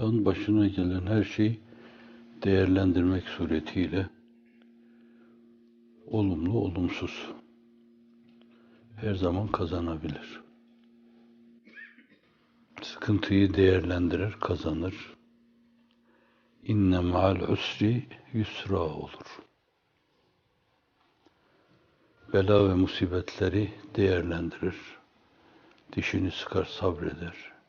İnsan başına gelen her şeyi değerlendirmek suretiyle olumlu, olumsuz her zaman kazanabilir. Sıkıntıyı değerlendirir, kazanır. İnne ma'al usri yusra olur. Bela ve musibetleri değerlendirir. Dişini sıkar, sabreder.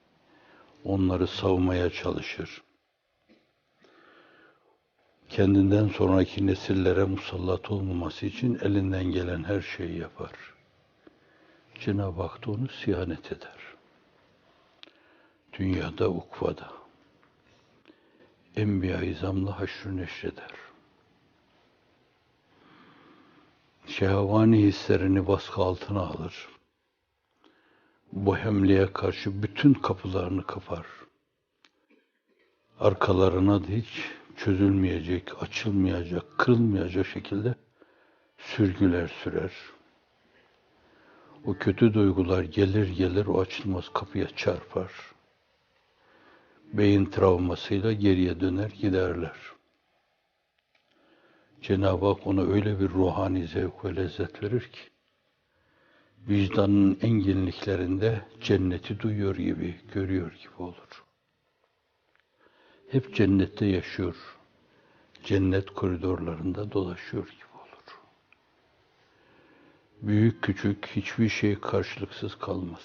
Onları savmaya çalışır. Kendinden sonraki nesillere musallat olmaması için elinden gelen her şeyi yapar. Cenab-ı Hak da onu siyanet eder. Dünyada, ukvada. Enbiya-i İzam'la haşrü neşreder. Şehvani hislerini baskı altına alır. Bohemliğe karşı bütün kapılarını kapar. Arkalarına da hiç çözülmeyecek, açılmayacak, kırılmayacak şekilde sürgüler sürer. O kötü duygular gelir gelir o açılmaz kapıya çarpar. Beyin travmasıyla geriye döner giderler. Cenab-ı Hak ona öyle bir ruhani zevk ve lezzet verir ki, vicdanın enginliklerinde cenneti duyuyor gibi, görüyor gibi olur. Hep cennette yaşıyor, cennet koridorlarında dolaşıyor gibi olur. Büyük küçük hiçbir şey karşılıksız kalmaz.